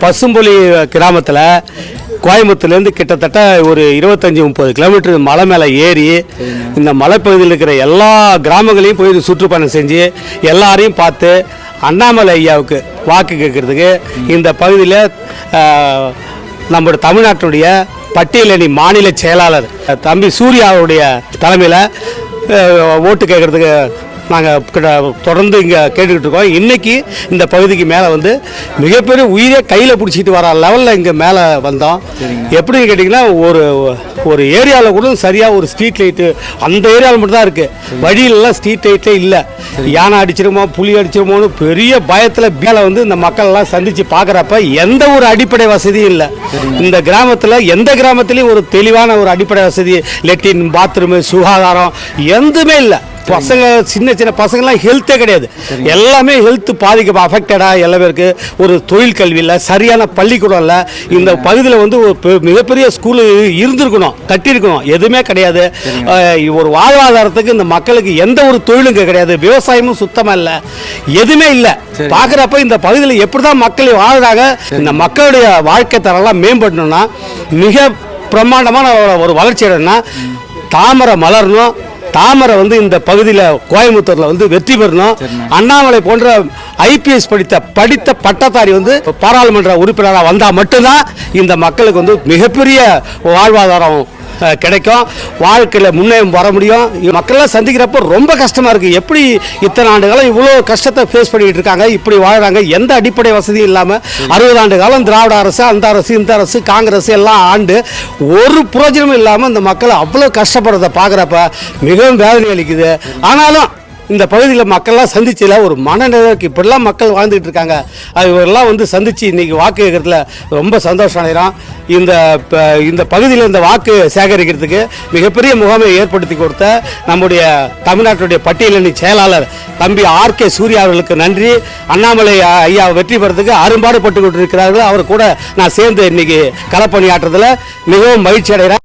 பசும்பொலி கிராமத்தில் கோயம்புத்தூர்லேருந்து கிட்டத்தட்ட ஒரு இருபத்தஞ்சி முப்பது கிலோமீட்டர் மலை மேலே ஏறி இந்த மலைப்பகுதியில் இருக்கிற எல்லா கிராமங்களையும் போய் சுற்றுப்பயணம் செஞ்சு எல்லாரையும் பார்த்து அண்ணாமலை ஐயாவுக்கு வாக்கு கேட்கறதுக்கு இந்த பகுதியில் நம்மளோட நம்முடைய தமிழ்நாட்டுடைய பட்டியலணி மாநில செயலாளர் தம்பி சூர்யாவுடைய தலைமையில் ஓட்டு கேட்கறதுக்கு நாங்கள் தொடர்ந்து இங்கே கேட்டுக்கிட்டு இருக்கோம். இன்னைக்கு இந்த பகுதிக்கு மேலே வந்து மிகப்பெரிய உயிரை கையில் பிடிச்சிட்டு வர லெவலில் இங்கே மேலே வந்தோம். எப்படின்னு கேட்டிங்கன்னா ஒரு ஒரு ஏரியாவில் கூட சரியாக ஒரு ஸ்ட்ரீட் லைட்டு அந்த ஏரியாவில் மட்டும் தான் இருக்குது வழியிலலாம் ஸ்ட்ரீட் லைட்டே இல்லை. யானை அடிச்சிருமோ புலி அடிச்சிருமோன்னு பெரிய பயத்தில் மேலே வந்து இந்த மக்கள் எல்லாம் சந்தித்து பார்க்குறப்ப எந்த ஒரு அடிப்படை வசதியும் இல்லை. இந்த கிராமத்தில் எந்த கிராமத்துலேயும் ஒரு தெளிவான ஒரு அடிப்படை வசதி லெட்டின் பாத்ரூமு சுகாதாரம் எதுவுமே இல்லை. பசங்க சின்ன சின்ன பசங்களாம் ஹெல்த்தே கிடையாது. எல்லாமே ஹெல்த் பாதிக்க அஃபெக்டடாக எல்லா பேருக்கு. ஒரு தொழில் கல்வி இல்லை சரியான பள்ளிக்கூடம் இல்லை. இந்த பகுதியில் வந்து ஒரு மிகப்பெரிய ஸ்கூலு இருந்திருக்கணும் கட்டியிருக்கணும். எதுவுமே கிடையாது. ஒரு வாழ்வாதாரத்துக்கு இந்த மக்களுக்கு எந்த ஒரு தொழிலும் கிடையாது. விவசாயமும் சுத்தமாக இல்லை. எதுவுமே இல்லை. பார்க்குறப்ப இந்த பகுதியில் எப்படி தான் மக்கள் வாழ்றாங்க இந்த மக்களுடைய வாழ்க்கை தரம்லாம் மேம்படணும்னா மிக பிரம்மாண்டமான ஒரு- ஒரு வளர்ச்சி அடையணும்னா தாமரை மலரணும். தாமரை வந்து இந்த பகுதியில் கோயம்புத்தூரில் வந்து வெற்றி பெறணும். அண்ணாமலை போன்ற ஐபிஎஸ் படித்த படித்த பட்டதாரி வந்து பாராளுமன்ற உறுப்பினராக வந்தால் மட்டும்தான் இந்த மக்களுக்கு வந்து மிகப்பெரிய வாழ்வாதாரம் கிடைக்கும். வாழ்க்கையில் முன்னே வர முடியும். மக்கள்லாம் சந்திக்கிறப்போ ரொம்ப கஷ்டமாக இருக்குது எப்படி இத்தனை ஆண்டுகளும் இவ்வளோ கஷ்டத்தை ஃபேஸ் பண்ணிட்டு இருக்காங்க? இப்படி வாழ்கிறாங்க எந்த அடிப்படை வசதியும் இல்லாமல் அறுபது ஆண்டு காலம் திராவிட அரசு அந்த அரசு இந்த அரசு காங்கிரஸ் எல்லாம் ஆண்டு ஒரு பிரயோஜனமும் இல்லாமல் இந்த மக்கள் அவ்வளோ கஷ்டப்படுறத பார்க்குறப்ப மிகவும் வேதனை அளிக்குது. ஆனாலும் இந்த பகுதியில் மக்கள்லாம் சந்திச்சதில் ஒரு மனநிலைக்கு இப்படிலாம் மக்கள் வாழ்ந்துகிட்டு இருக்காங்க. அது இவரெல்லாம் வந்து சந்தித்து இன்னைக்கு வாக்கு கேட்கறதுல ரொம்ப சந்தோஷம் அடைகிறோம் இந்த இந்த பகுதியில் இந்த வாக்கு சேகரிக்கிறதுக்கு மிகப்பெரிய முகாமை ஏற்படுத்தி கொடுத்த நம்முடைய தமிழ்நாட்டுடைய பட்டியலணி செயலாளர் தம்பி ஆர் கே சூர்யா அவர்களுக்கு நன்றி. அண்ணாமலை ஐயா வெற்றி பெறதுக்கு அரும்பாடுபட்டு கொண்டிருக்கிறார்கள். அவர் கூட நான் சேர்ந்து இன்னைக்கு களப்பணியாற்றுறதுல மிகவும் மகிழ்ச்சி அடைகிறேன்.